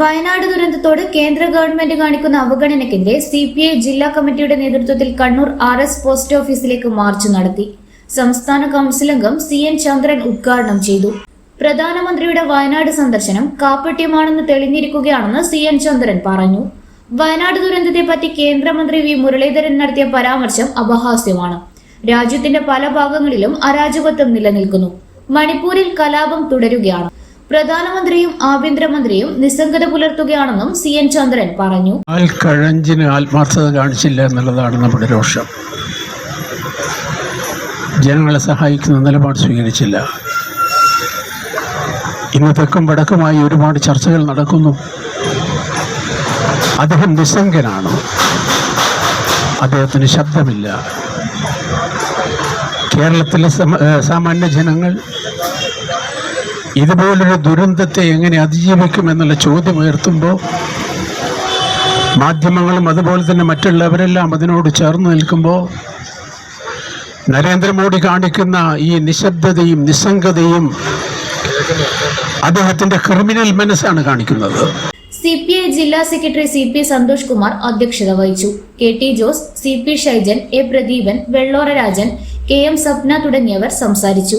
വയനാട് ദുരന്തത്തോട് കേന്ദ്ര ഗവൺമെന്റ് കാണിക്കുന്ന അവഗണനയ്ക്കെതിരെ C P I ജില്ലാ കമ്മിറ്റിയുടെ നേതൃത്വത്തിൽ കണ്ണൂർ ആർ എസ് പോസ്റ്റ് ഓഫീസിലേക്ക് മാർച്ച് നടത്തി. സംസ്ഥാന കൌൺസിൽ അംഗം സി എൻ ചന്ദ്രൻ ഉദ്ഘാടനം ചെയ്തു. പ്രധാനമന്ത്രിയുടെ വയനാട് സന്ദർശനം കാപ്പട്യമാണെന്ന് തെളിഞ്ഞിരിക്കുകയാണെന്ന് സി എൻ ചന്ദ്രൻ പറഞ്ഞു. വയനാട് ദുരന്തത്തെ പറ്റി കേന്ദ്രമന്ത്രി വി മുരളീധരൻ നടത്തിയ പരാമർശം അപഹാസ്യമാണ്. രാജ്യത്തിന്റെ പല ഭാഗങ്ങളിലും അരാജകത്വം നിലനിൽക്കുന്നു. മണിപ്പൂരിൽ കലാപം തുടരുകയാണ്. പ്രധാനമന്ത്രിയും ആഭ്യന്തരമന്ത്രിയും നിസ്സംഗത പുലർത്തുകയാണെന്നും സി എൻ ചന്ദ്രൻ പറഞ്ഞു. കഴഞ്ചിന് ആത്മാർത്ഥത കാണിച്ചില്ല എന്നുള്ളതാണ് നമ്മുടെ രോഷം. ജനങ്ങളെ സഹായിക്കുന്ന നിലപാട് സ്വീകരിച്ചില്ല. ഇന്ന് തെക്കും വടക്കുമായി ഒരുപാട് ചർച്ചകൾ നടക്കുന്നു. അദ്ദേഹം നിസ്സംഗനാണ്. അദ്ദേഹത്തിന് ശബ്ദമില്ല. കേരളത്തിലെ സമ- സാമാന്യ ജനങ്ങൾ ഇതുപോലൊരു ദുരന്തത്തെ എങ്ങനെ അതിജീവിക്കും എന്നുള്ള ചോദ്യം ഉയർത്തുമ്പോൾ മാധ്യമങ്ങളും അതുപോലെ തന്നെ മറ്റുള്ളവരെല്ലാം അതിനോട് ചേർന്ന് നിൽക്കുമ്പോൾ നരേന്ദ്രമോദി കാണിക്കുന്ന ഈ നിശബ്ദതയും നിസ്സംഗതയും അദ്ദേഹത്തിന്റെ ക്രിമിനൽ മനസ്സാണ് കാണിക്കുന്നത്. സി പി ഐ ജില്ലാ secretary C P Santhosh Kumar അധ്യക്ഷത വഹിച്ചു. K T Jose C P Shaijan A Pradeepan Vellora Rajan K M Sapna തുടങ്ങിയവർ സംസാരിച്ചു.